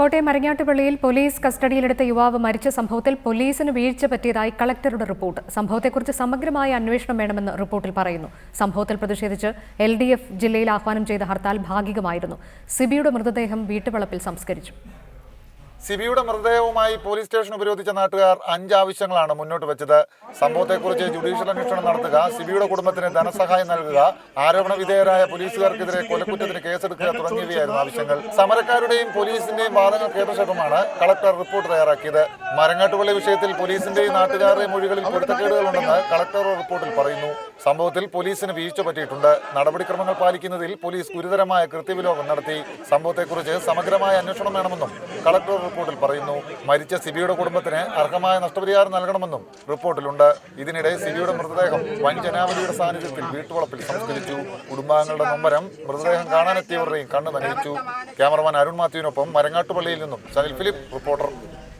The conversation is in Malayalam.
കോട്ടയം മരങ്ങാട്ടുപള്ളിയിൽ പോലീസ് കസ്റ്റഡിയിലെടുത്ത യുവാവ് മരിച്ച സംഭവത്തിൽ പോലീസിന് വീഴ്ച പറ്റിയതായി കളക്ടറുടെ റിപ്പോർട്ട്. സംഭവത്തെക്കുറിച്ച് സമഗ്രമായ അന്വേഷണം വേണമെന്ന് റിപ്പോർട്ടിൽ പറയുന്നു. സംഭവത്തിൽ പ്രതിഷേധിച്ച് എൽ ഡി എഫ് ജില്ലയിൽ ആഹ്വാനം ചെയ്ത ഹർത്താൽ ഭാഗികമായിരുന്നു. സിബിയുടെ മൃതദേഹം വീട്ടുവളപ്പിൽ സംസ്കരിച്ചു. സിബിയുടെ മൃതദേഹവുമായി പോലീസ് സ്റ്റേഷൻ ഉപരോധിച്ച നാട്ടുകാർ അഞ്ച് ആവശ്യങ്ങളാണ് മുന്നോട്ട് വെച്ചത്. സംഭവത്തെക്കുറിച്ച് ജുഡീഷ്യൽ അന്വേഷണം നടത്തുക സിബിയുടെ കുടുംബത്തിന് ധനസഹായം നൽകുക ആരോപണ വിധേയരായ പോലീസുകാർക്കെതിരെ കൊലക്കുറ്റത്തിന് കേസെടുക്കുക തുടങ്ങിയവയായിരുന്നു ആവശ്യങ്ങൾ. സമരക്കാരുടെയും പോലീസിന്റെയും വാദങ്ങൾ കേട്ട കളക്ടർ റിപ്പോർട്ട് തയ്യാറാക്കിയത്. മരങ്ങാട്ടുപള്ളി വിഷയത്തിൽ പോലീസിന്റെയും നാട്ടുകാരുടെയും മൊഴികളിൽ പൊരുത്തക്കേടുകളുണ്ടെന്ന് കളക്ടർ റിപ്പോർട്ടിൽ പറയുന്നു. സംഭവത്തിൽ പോലീസിന് വീഴ്ച പറ്റിയിട്ടുണ്ട്. നടപടിക്രമങ്ങൾ പാലിക്കുന്നതിൽ പോലീസ് ഗുരുതരമായ കൃത്യവിലോകം നടത്തി. സംഭവത്തെക്കുറിച്ച് സമഗ്രമായ അന്വേഷണം വേണമെന്നും കളക്ടർ റിപ്പോർട്ടിൽ പറയുന്നു. മരിച്ച സിബിയുടെ കുടുംബത്തിന് അർഹമായ നഷ്ടപരിഹാരം നൽകണമെന്നും റിപ്പോർട്ടിലുണ്ട്. ഇതിനിടെ സിബിയുടെ മൃതദേഹം വൻ ജനാവലിയുടെ സാന്നിധ്യത്തിൽ വീട്ടുവളപ്പിൽ സംസ്കരിച്ചു. കുടുംബാംഗങ്ങളുടെ നൊമ്പരം മൃതദേഹം കാണാനെത്തിയവരുടെയും കണ്ണു നനയിച്ചു. ക്യാമറമാൻ അരുൺ മാത്യുവിനൊപ്പം മരങ്ങാട്ടുപള്ളിയിൽ നിന്നും സനിൽ ഫിലിപ്പ് റിപ്പോർട്ടർ.